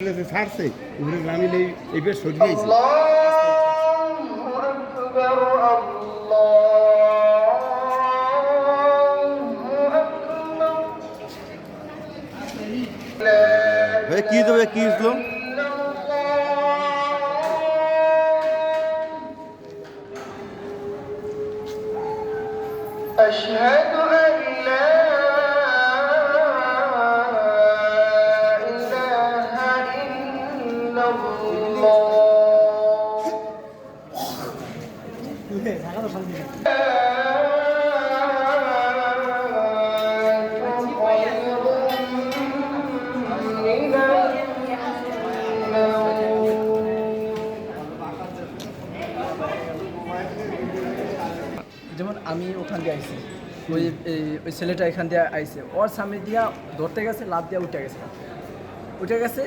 বলেছে, ছাড়ছে উপরে আমি এই এইবার সরিয়েছি ভাই কি দেবে কি ইসলাম أشهد أن لا যেমন আমি ওখান দিয়ে আইছি, ওই ওই ছেলেটা এখান দিয়ে আইছে। ওর সামনে দিয়া ধরতে গেছে লাভ দিয়া উঠে গেছে। উঠে গেছে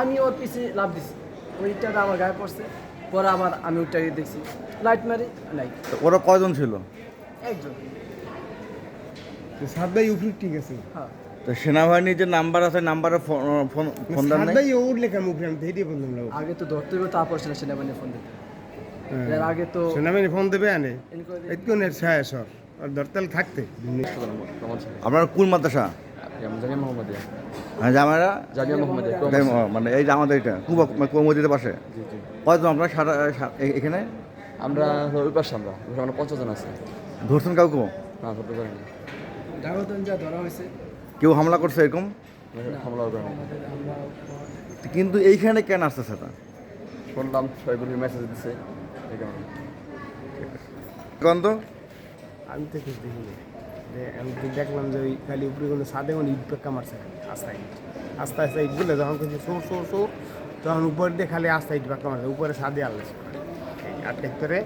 আমি ওর পিছে লাভ দিছি। ওইটা আমার গায়ে পড়ছে। পরে আবার আমি উঠে গিয়ে দেখছি। লাইট মারি নাই। তো ওরা কয়জন ছিল? একজন। সাত ভাই উপরে ঠিক আছে। হ্যাঁ। তো সেনাবাহিনীর যে নাম্বার আছে নাম্বারে ফোন ফোন দেন নাই? ওর লেখা উপরে আমি হেঁটে বললাম না আগে তো ধরতে হবে তারপর সেনাবাহিনী ফোন দিতে এর আগে তো সেনাবাহিনী ফোন দেবে আনে। এতক্ষণ এর ছায়া সর। আর দরতাল থাকতে। আপনার কোন মাদ্রাসা? হ্যাঁ মানে এই যে আমাদের এটা কুবা কুমদির পাশে? জি জি। কয়জন আপনার সারা এখানে? আমরা ওই পাশে আমরা আমরা পঞ্চাশ জন আছে। ধরছেন কাউকে? না ধরতে পারিনি যা ধরা হয়েছে। কেউ হামলা করছে এরকম? হামলা করেনি কিন্তু এইখানে কেন আসতেছে তা শুনলাম সবাই মেসেজ দিচ্ছে এই কারণে। এখন তো আমি তো কিছু দেখিনি। আমি দেখলাম যে ওই খালি উপরে কোনো সাদে কোনো ইট পেক্কা মারছে খালি, আস্তা ইট। আস্তে আস্তে ইট বলে যখন কিছু সোর সোর সোর, তখন উপর দিয়ে খালি আস্তা ইট পেক্কা মারছে, উপরে সাদে আল্লাহ আটকাইতে করে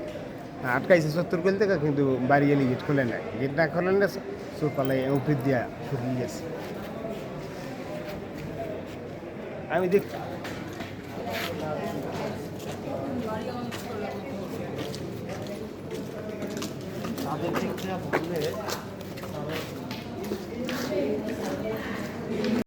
আটকাইছে সত্তর কোল থেকে, কিন্তু বাড়ি এলি গেট খোলে না গেট না খোলে না চোর পালাই উপর দিয়া সরিয়ে গেছে। আমি দেখ 小恋爱。